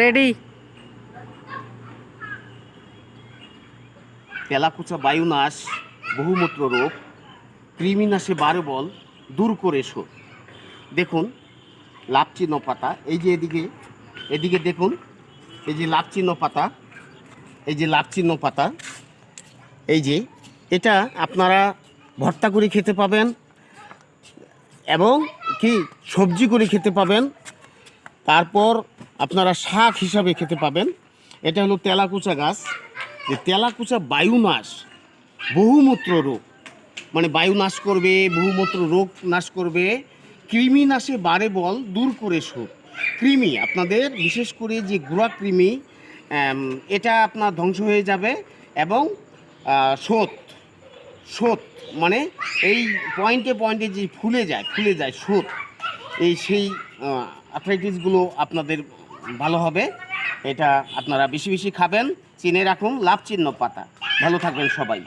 Ready তেলাকুচা বায়ুনাশ, বহুমূত্র রোগ কৃমিনাশে বারো বল, দূর করে শোধ দেখুন লাভচিহ্ন পাতা, এই যে এদিকে এদিকে দেখুন, এই যে লাভচিহ্ন পাতা, এই যে লাভচিহ্ন পাতা, এই যে, এটা আপনারা ভর্তা করে খেতে পাবেন এবং কি, সবজি করে খেতে পাবেন। তারপর আপনারা শাক হিসাবে খেতে পাবেন। এটা হলো তেলাকুচা গাছ। যে তেলাকুচা বায়ু নাশ বহুমূত্র রোগ। মানে বায়ু নাশ করবে, বহুমূত্র রোগ নাশ করবে। কৃমি নাশে বারে বল, দূর করে শোধ কৃমি, আপনাদের বিশেষ করে যে গুড়া কৃমি এটা আপনার ধ্বংস হয়ে যাবে এবং শোধ শোধ মানে এই পয়েন্টে পয়েন্টে যে ফুলে যায় ফুলে যায় শোধ এই সেই আর্থ্রাইটিসগুলো আপনাদের ভালো হবে। এটা আপনারা বেশি বেশি খাবেন, চিনে রাখুন, লাভ চিহ্ন পাতা। ভালো থাকবেন সবাই।